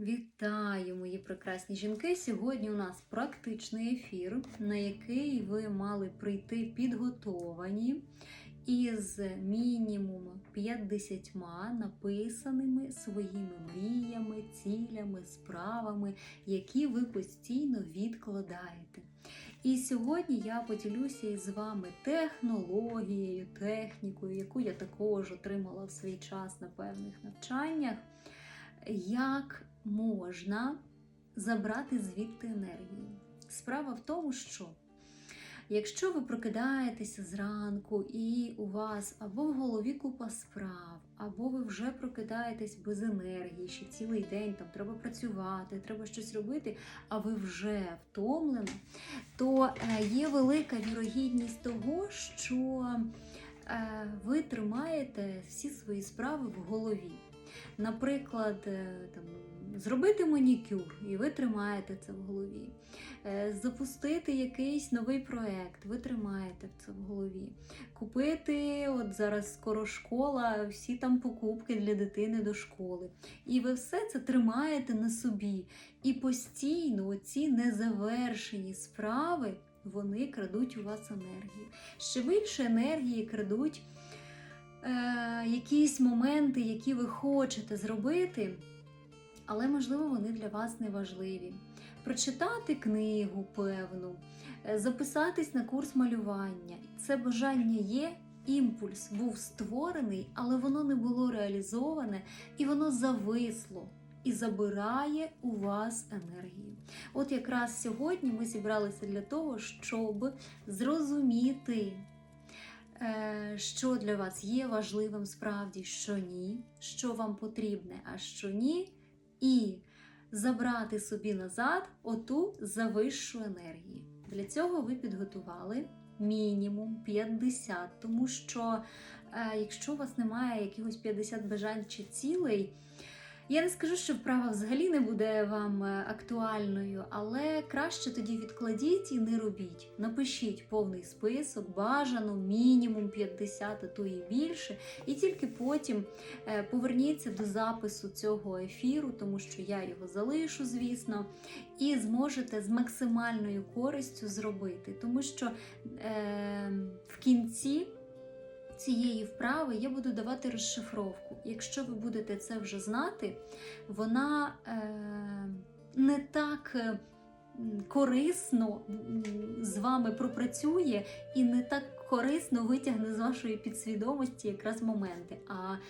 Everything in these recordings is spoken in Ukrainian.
Вітаю, мої прекрасні жінки! Сьогодні у нас практичний ефір, на який ви мали прийти підготовані із мінімум 50 написаними своїми мріями, цілями, справами, які ви постійно відкладаєте. І сьогодні я поділюся із вами технологією, технікою, яку я також отримала в свій час на певних навчаннях, як можна забрати звідти енергію. Справа в тому, що якщо ви прокидаєтеся зранку і у вас або в голові купа справ, або ви вже прокидаєтесь без енергії, ще цілий день там треба працювати, треба щось робити, а ви вже втомлені, то е, є велика вірогідність того, що е, ви тримаєте всі свої справи в голові. Наприклад, е, там, зробити манікюр, і ви тримаєте це в голові. Е, Запустити якийсь новий проект, ви тримаєте це в голові. Купити, от зараз скоро школа, всі там покупки для дитини до школи. І ви все це тримаєте на собі. І постійно ці незавершені справи вони крадуть у вас енергію. Ще більше енергії крадуть е, якісь моменти, які ви хочете зробити, але, можливо, вони для вас не важливі. Прочитати книгу певну, е, записатись на курс малювання. Це бажання є, імпульс був створений, але воно не було реалізоване і воно зависло. І забирає у вас енергію. От якраз сьогодні ми зібралися для того, щоб зрозуміти, е, що для вас є важливим справді, що ні, що вам потрібне, а що ні, і забрати собі назад оту завищу енергію. Для цього ви підготували мінімум 50, тому що е, якщо у вас немає якихось 50 бажань чи цілей, я не скажу, що вправа взагалі не буде вам е, актуальною, але краще тоді відкладіть і не робіть. Напишіть повний список, бажано мінімум 50, а то і більше, і тільки потім е, поверніться до запису цього ефіру, тому що я його залишу, звісно, і зможете з максимальною користю зробити, тому що е, в кінці цієї вправи я буду давати розшифровку. Якщо ви будете це вже знати, вона е, не так е, корисно з вами пропрацює і не так корисно витягне з вашої підсвідомості якраз моменти. А е,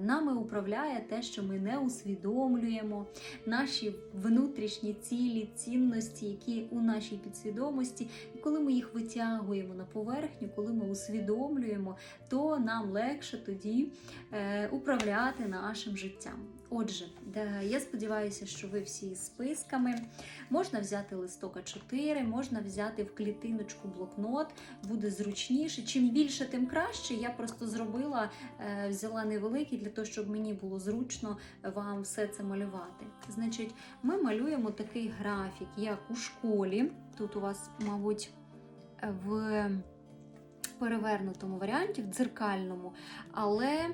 нами управляє те, що ми не усвідомлюємо, наші внутрішні цілі, цінності, які у нашій підсвідомості, і коли ми їх витягуємо на поверхню, коли ми усвідомлюємо, то нам легше тоді е, управляти нашим життям. Отже, я сподіваюся, що ви всі з списками. Можна взяти листок А4, можна взяти в клітиночку блокнот, буде зручніше. Чим більше, тим краще. Я просто зробила, е, взяла невеликий для того, щоб мені було зручно вам все це малювати. Значить, ми малюємо такий графік, як у школі. Тут у вас, мабуть, в перевернутому варіанті, в дзеркальному, але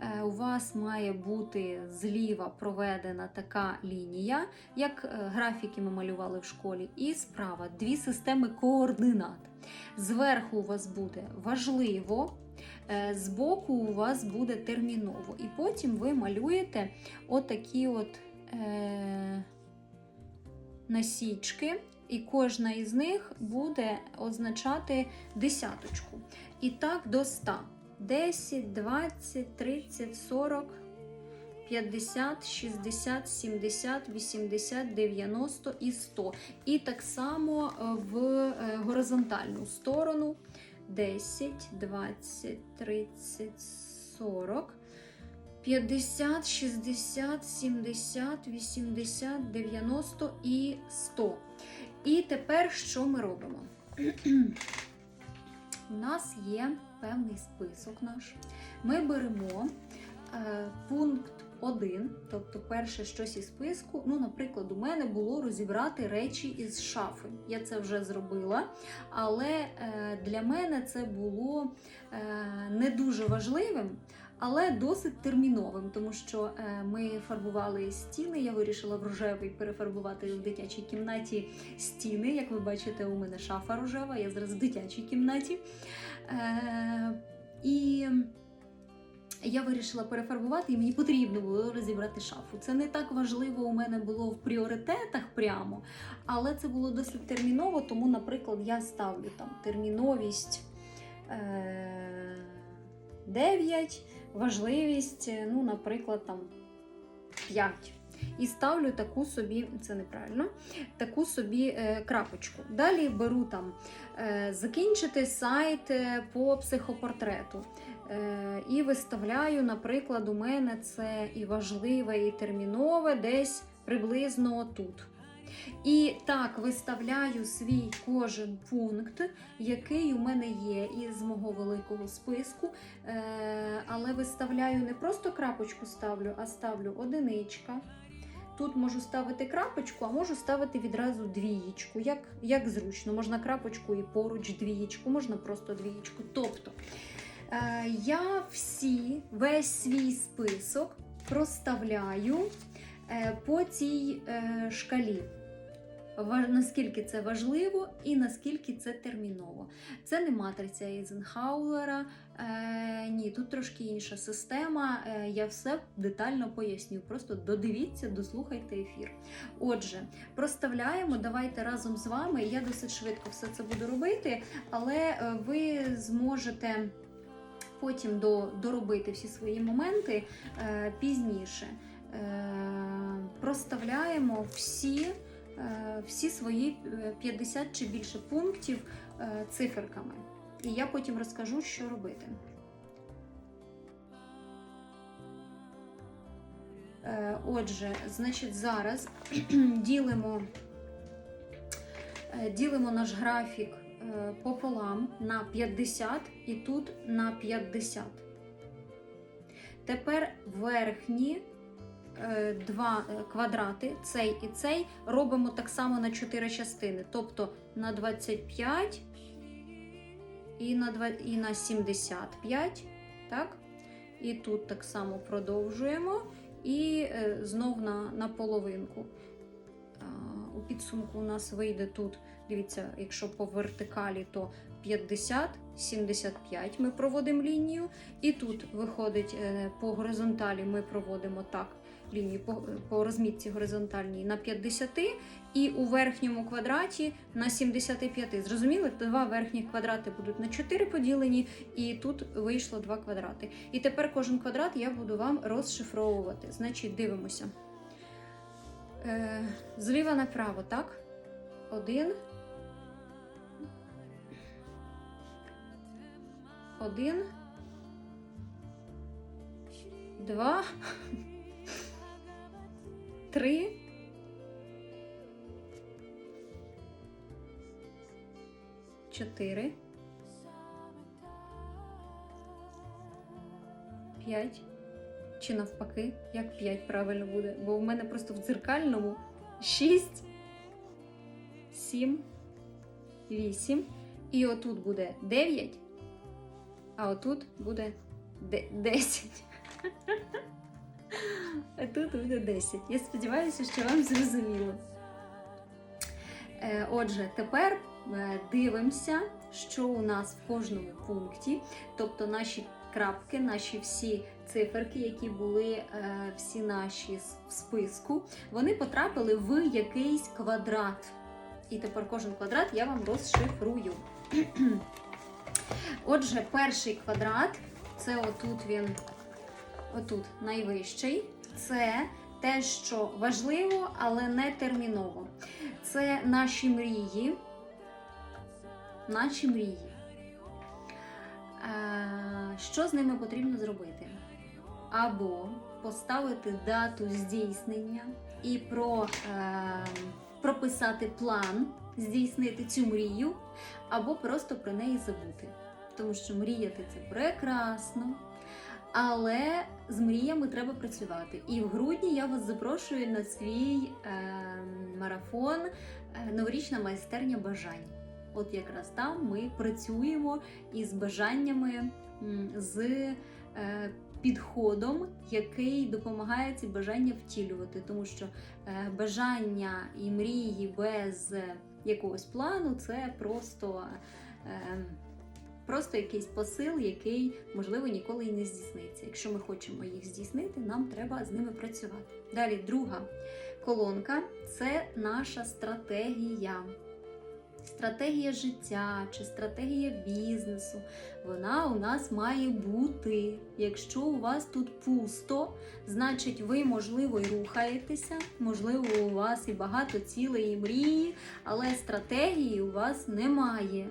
е, у вас має бути зліва проведена така лінія, як е, графіки ми малювали в школі, і справа дві системи координат. Зверху у вас буде важливо, е, збоку у вас буде терміново. І потім ви малюєте отакі от е, насічки, і кожна із них буде означати десяточку. І так до 100. 10, 20, 30, 40, 50, 60, 70, 80, 90 і 100. І так само е, в е, горизонтальну сторону 10, 20, 30, 40. 50, 60, 70, 80, 90 і 100. І тепер що ми робимо? У нас є певний список наш. Ми беремо е, пункт 1, тобто перше щось із списку. Ну, наприклад, у мене було розібрати речі із шафи. Я це вже зробила, але е, для мене це було е, не дуже важливим. але досить терміновим, тому що е, ми фарбували стіни. Я вирішила в рожевий перефарбувати в дитячій кімнаті стіни. Як ви бачите, у мене шафа рожева, я зараз в дитячій кімнаті. І я вирішила перефарбувати, і мені потрібно було розібрати шафу. Це не так важливо у мене було в пріоритетах прямо, але це було досить терміново, тому, наприклад, я ставлю там терміновість е- 9, важливість, е, ну, наприклад, там 5. І ставлю таку собі, це неправильно, таку собі е, крапочку. Далі беру там е, закінчити сайт е, по психопортрету. Е, і виставляю, наприклад, у мене це і важливе, і термінове десь приблизно тут. І так виставляю свій кожен пункт, який у мене є із мого великого списку. Е, але виставляю не просто крапочку ставлю, а ставлю одиничка. Тут можу ставити крапочку, а можу ставити відразу двієчку. Як, як зручно, можна крапочку і поруч двієчку, можна просто двієчку. Тобто я всі, весь свій список проставляю е, по цій е, шкалі. Наскільки це важливо і наскільки це терміново. Це не матриця Ейзенхауера. Е, ні, тут трошки інша система. Е, я все детально поясню. Просто додивіться, дослухайте ефір. Отже, проставляємо. Давайте разом з вами. Я досить швидко все це буду робити, але е, ви зможете потім до, доробити всі свої моменти е, пізніше. Е, проставляємо всі, е, всі свої е, 50 чи більше пунктів е, циферками. І я потім розкажу, що робити. Е, Отже, значить, зараз ділимо, е, ділимо наш графік е, пополам на 50 і тут на 50. Тепер верхні е, два е, квадрати, цей і цей, робимо так само на 4 частини, тобто на 25 і на, два- і на 75. Так? І тут так само продовжуємо. І е, знов на, на половинку. У підсумку у нас вийде тут, дивіться, якщо по вертикалі, то 50, 75 ми проводимо лінію. І тут виходить е, по горизонталі, ми проводимо так лінію по, по розмітці горизонтальній на 50, і у верхньому квадраті на 75. Зрозуміли? Два верхніх квадрати будуть на 4 поділені, і тут вийшло два квадрати. І тепер кожен квадрат я буду вам розшифровувати. Значить, дивимося. Е, зліва направо, так? Один. Один. Два. Три. Чотири. П'ять. Чи навпаки, як 5 правильно буде? Бо в мене просто в дзеркальному 6, 7, 8. І отут буде 9, а отут буде 10. А тут буде 10. Я сподіваюся, що вам зрозуміло. Е, Отже, тепер е, дивимося, що у нас в кожному пункті, тобто наші крапки, наші всі циферки, які були е, всі наші в списку, вони потрапили в якийсь квадрат. І тепер кожен квадрат я вам розшифрую. Отже, перший квадрат це отут він, отут найвищий. Це те, що важливо, але не терміново. Це наші мрії. Наші мрії. Е, Що з ними потрібно зробити? Або поставити дату здійснення і про, е, прописати план здійснити цю мрію, або просто про неї забути. Тому що мріяти це прекрасно. Але з мріями треба працювати. І в грудні я вас запрошую на свій е, марафон Новорічна майстерня бажань. От якраз там ми працюємо із бажаннями, з е, підходом, який допомагає ці бажання втілювати, тому що е, бажання і мрії без якогось плану це просто. е, Просто якийсь посил, який можливо ніколи і не здійсниться. Якщо ми хочемо їх здійснити, нам треба з ними працювати. Далі, друга колонка це наша стратегія. Стратегія життя чи стратегія бізнесу. Вона у нас має бути. Якщо у вас тут пусто, значить ви, можливо, і рухаєтеся, можливо, у вас і багато цілей і мрії, але стратегії у вас немає.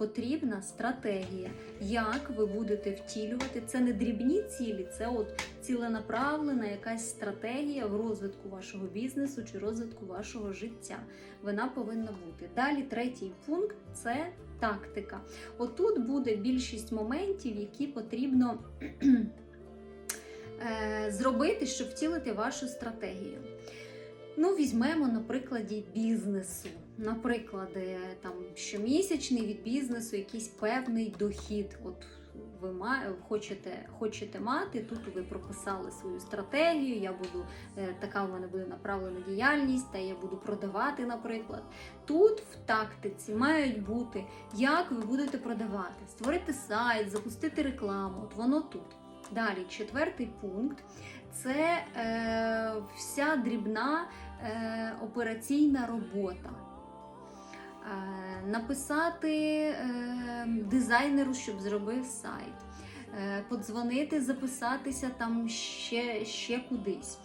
Потрібна стратегія, як ви будете втілювати. Це не дрібні цілі, це от ціленаправлена якась стратегія в розвитку вашого бізнесу чи розвитку вашого життя. Вона повинна бути. Далі третій пункт це тактика. Отут буде більшість моментів, які потрібно е, зробити, щоб втілити вашу стратегію. Ну, візьмемо на прикладі бізнесу. Наприклад, там щомісячний від бізнесу якийсь певний дохід. От ви хочете, хочете мати, тут ви прописали свою стратегію. Я буду е, така в мене буде направлена діяльність, та я буду продавати, наприклад. Тут в тактиці мають бути, як ви будете продавати, створити сайт, запустити рекламу. От воно тут. Далі, четвертий пункт це е, вся дрібна е, операційна робота. Е, написати е, дизайнеру, щоб зробив сайт, е, подзвонити, записатися там ще, ще кудись.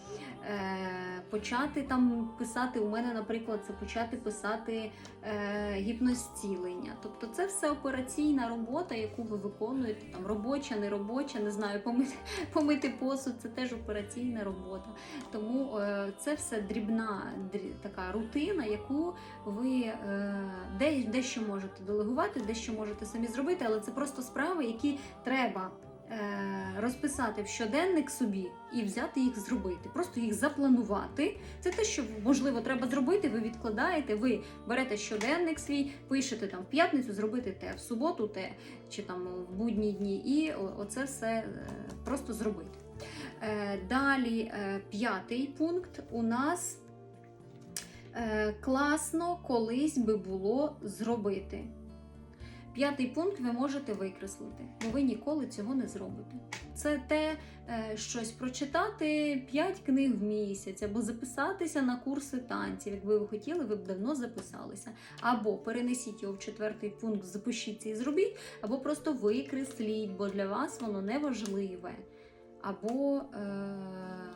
Е, почати там писати, у мене, наприклад, це почати писати е, гіпнозцілення. Тобто це все операційна робота, яку ви виконуєте, там робоча, не робоча, не знаю, помити, помити посуд, це теж операційна робота. Тому е, це все дрібна дрі- така рутина, яку ви е, дещо можете делегувати, дещо можете самі зробити, але це просто справи, які треба розписати в щоденник собі і взяти їх зробити. Просто їх запланувати. Це те, що можливо треба зробити. Ви відкладаєте, ви берете щоденник свій, пишете там в п'ятницю зробити те, в суботу те, чи там в будні дні, і оце все е, просто зробити. Е, Далі е, п'ятий пункт у нас е, класно колись би було зробити. П'ятий пункт ви можете викреслити, бо ви ніколи цього не зробите. Це те, е, щось прочитати 5 книг в місяць, або записатися на курси танців. Якби ви хотіли, ви б давно записалися. Або перенесіть його в четвертий пункт, запишіться і зробіть, або просто викресліть, бо для вас воно не важливе. Або е-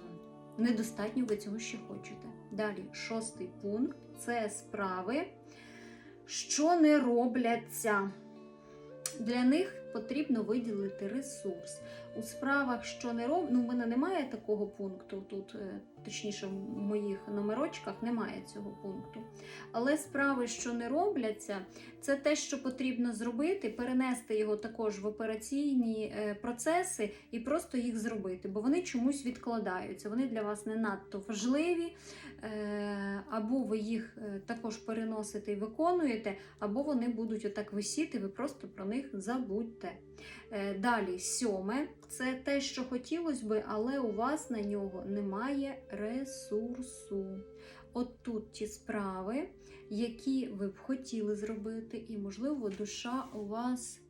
недостатньо ви цього ще хочете. Далі, шостий пункт це справи, що не робляться. Для них потрібно виділити ресурс. У справах, що не роб... ну, в мене немає такого пункту тут, е, точніше, в моїх номерочках немає цього пункту. Але справи, що не робляться, це те, що потрібно зробити, перенести його також в операційні е, процеси і просто їх зробити, бо вони чомусь відкладаються. Вони для вас не надто важливі, е, або ви їх е, також переносите і виконуєте, або вони будуть отак висіти, ви просто про них забудьте. Далі, сьоме, це те, що хотілося би, але у вас на нього немає ресурсу. От тут ті справи, які ви б хотіли зробити, і, можливо, душа у вас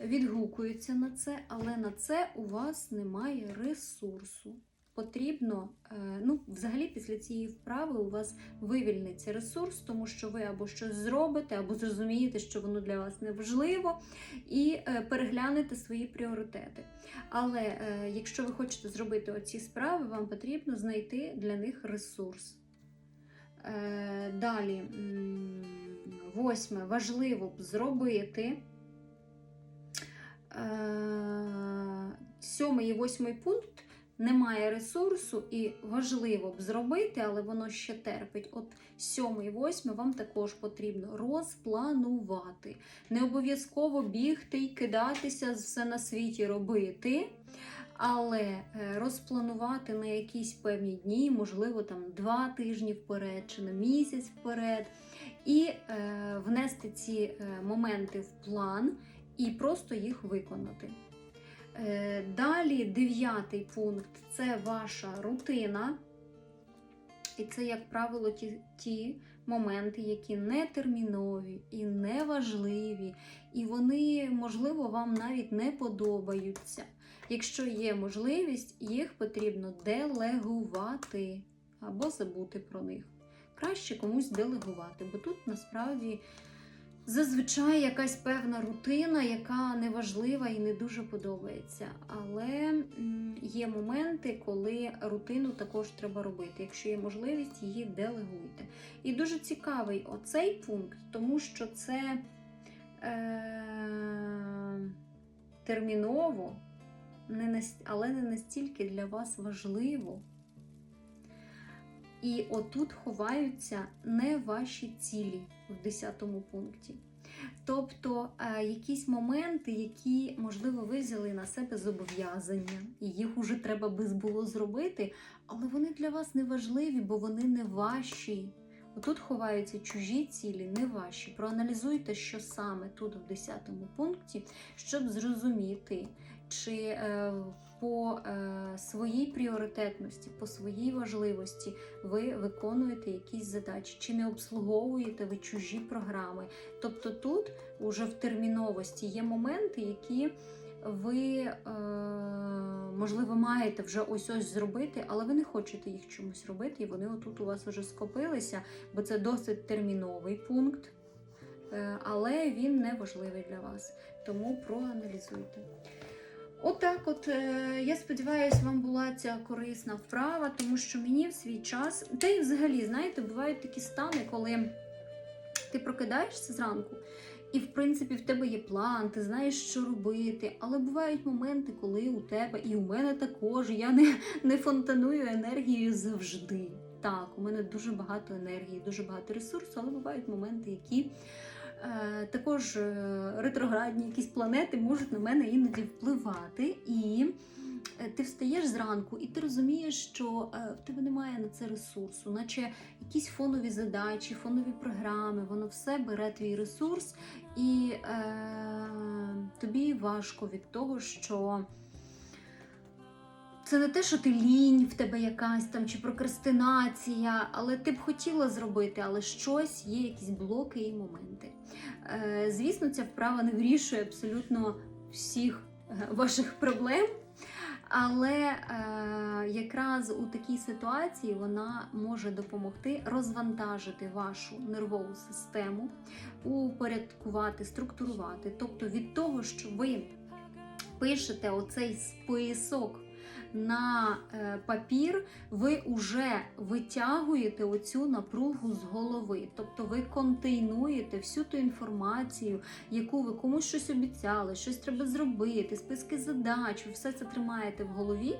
відгукується на це, але на це у вас немає ресурсу. Потрібно, е, ну, взагалі, після цієї вправи у вас вивільниться ресурс, тому що ви або щось зробите, або зрозумієте, що воно для вас не важливо, і е, переглянете свої пріоритети. Але е, якщо ви хочете зробити оці справи, вам потрібно знайти для них ресурс. Далі, восьме, важливо б зробити. Сьомий і восьмий пункт немає ресурсу і важливо б зробити, але воно ще терпить. От сьомий і восьмий вам також потрібно розпланувати. Не обов'язково бігти і кидатися все на світі робити. Але е, розпланувати на якісь певні дні, можливо, там два тижні вперед чи на місяць вперед, і е, внести ці е, моменти в план і просто їх виконати. Е, Далі дев'ятий пункт це ваша рутина. І це, як правило, ті, ті моменти, які не термінові і не важливі, і вони, можливо, вам навіть не подобаються. Якщо є можливість, їх потрібно делегувати або забути про них. Краще комусь делегувати, бо тут насправді зазвичай якась певна рутина, яка неважлива і не дуже подобається. Але є моменти, коли рутину також треба робити. Якщо є можливість, її делегуйте. І дуже цікавий оцей пункт, тому що це е- терміново, але не настільки для вас важливо. І отут ховаються не ваші цілі в 10 пункті. Тобто е, якісь моменти, які, можливо, ви взяли на себе зобов'язання, і їх уже треба би було зробити, але вони для вас не важливі, бо вони не ваші. Отут ховаються чужі цілі, не ваші. Проаналізуйте, що саме тут в 10 пункті, щоб зрозуміти, чи е, по е, своїй пріоритетності, по своїй важливості ви виконуєте якісь задачі, чи не обслуговуєте ви чужі програми. Тобто тут уже в терміновості є моменти, які ви, е, можливо, маєте вже ось ось зробити, але ви не хочете їх чомусь робити, і вони отут у вас вже скопилися, бо це досить терміновий пункт, е, але він не важливий для вас. Тому проаналізуйте. Отак, от, е, я сподіваюся, вам була ця корисна вправа, тому що мені в свій час, та й взагалі, знаєте, бувають такі стани, коли ти прокидаєшся зранку, і, в принципі, в тебе є план, ти знаєш, що робити. Але бувають моменти, коли у тебе, і у мене також, я не, не фонтаную енергією завжди. Так, у мене дуже багато енергії, дуже багато ресурсу, але бувають моменти, які е, також е, ретроградні якісь планети можуть на мене іноді впливати. І ти встаєш зранку, і ти розумієш, що е, в тебе немає на це ресурсу, наче якісь фонові задачі, фонові програми, воно все бере твій ресурс, і е, тобі важко від того, що. Це не те, що ти лінь в тебе якась там чи прокрастинація, але ти б хотіла зробити, але щось є, якісь блоки і моменти. Е, звісно, ця вправа не вирішує абсолютно всіх е, ваших проблем, але е, якраз у такій ситуації вона може допомогти розвантажити вашу нервову систему, упорядкувати, структурувати. Тобто від того, що ви пишете оцей список на е, папір, ви вже витягуєте оцю напругу з голови. Тобто ви контейнуєте всю ту інформацію, яку ви комусь щось обіцяли, щось треба зробити, списки задач, ви все це тримаєте в голові.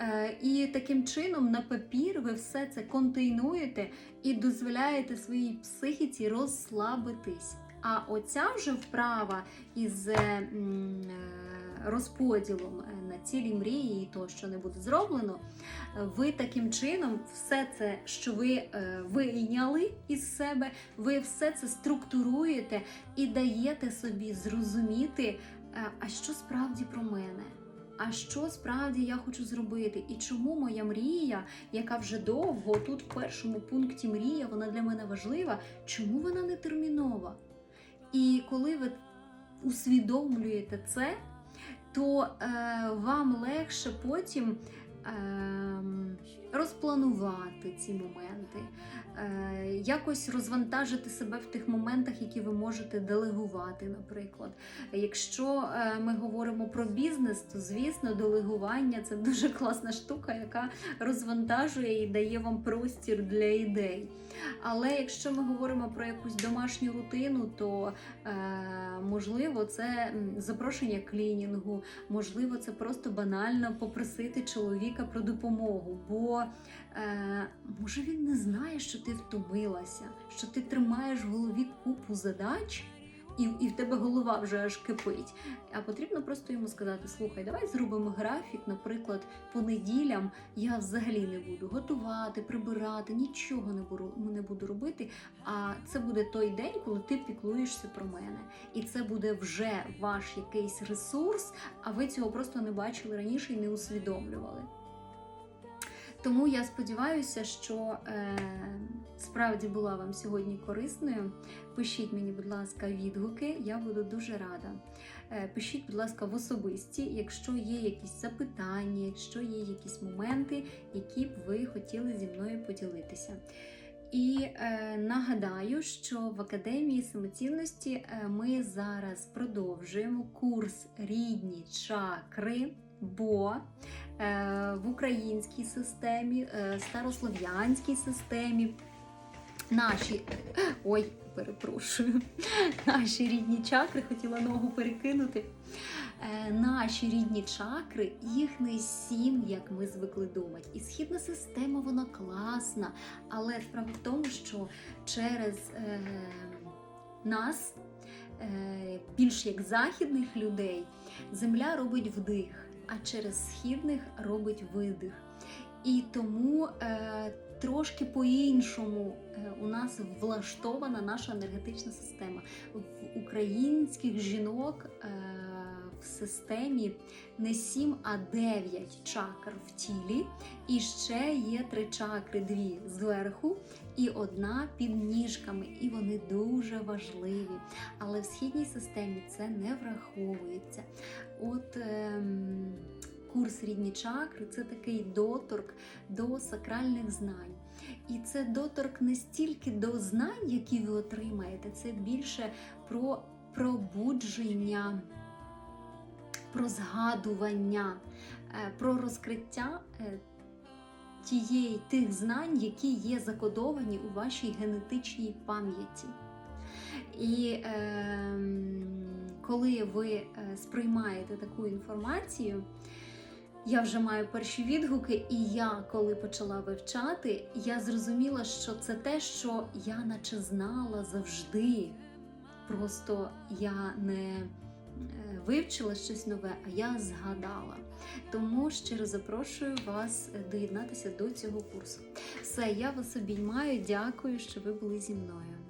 Е, І таким чином на папір ви все це контейнуєте і дозволяєте своїй психіці розслабитись. А оця вже вправа із е, розподілом е, на цілі мрії і то, що не буде зроблено, ви таким чином все це, що ви е, вийняли із себе, ви все це структуруєте і даєте собі зрозуміти, е, а що справді про мене. А що справді я хочу зробити? І чому моя мрія, яка вже довго тут в першому пункті мрія, вона для мене важлива, чому вона не термінова? І коли ви усвідомлюєте це, то е, вам легше потім е, розпланувати ці моменти, е, якось розвантажити себе в тих моментах, які ви можете делегувати, наприклад. Якщо е, ми говоримо про бізнес, то звісно, делегування це дуже класна штука, яка розвантажує і дає вам простір для ідей. Але якщо ми говоримо про якусь домашню рутину, то е, можливо це запрошення клінінгу, можливо, це просто банально попросити чоловіка про допомогу. Бо е, може він не знає, що ти втомилася, що ти тримаєш в голові купу задач. і, і в тебе голова вже аж кипить. А потрібно просто йому сказати: слухай, давай зробимо графік, наприклад, по неділям я взагалі не буду готувати, прибирати, нічого не буду, не буду робити. А це буде той день, коли ти піклуєшся про мене. І це буде вже ваш якийсь ресурс, а ви цього просто не бачили раніше і не усвідомлювали. Тому я сподіваюся, що е, справді була вам сьогодні корисною. Пишіть мені, будь ласка, відгуки, я буду дуже рада. Е, пишіть, будь ласка, в особисті, якщо є якісь запитання, якщо є якісь моменти, які б ви хотіли зі мною поділитися. І е, нагадаю, що в Академії самоцінності е, ми зараз продовжуємо курс рідні чакри, бо е, в українській системі, е, старослов'янській системі. Наші ой, перепрошую, наші рідні чакри, хотіла ногу перекинути. Е, наші рідні чакри, їх не сім, як ми звикли думати. І східна система вона класна, але справа в тому, що через е, нас, е, більш як західних людей, земля робить вдих, а через східних робить видих. І тому е, трошки по-іншому е, у нас влаштована наша енергетична система. В українських жінок е, системі не 7, а 9 чакр в тілі. І ще є три чакри: дві зверху і одна під ніжками. І вони дуже важливі. Але в східній системі це не враховується. От. Ем... Курс рідні чакри це такий доторк до сакральних знань. І це доторк не стільки до знань, які ви отримаєте, це більше про пробудження, про згадування, е, про розкриття е, тієї тих знань, які є закодовані у вашій генетичній пам'яті. І е, коли ви е, сприймаєте таку інформацію, я вже маю перші відгуки, і я, коли почала вивчати, я зрозуміла, що це те, що я наче знала завжди. Просто я не вивчила щось нове, а я згадала. Тому щиро запрошую вас доєднатися до цього курсу. Все, я вас обіймаю. Дякую, що ви були зі мною.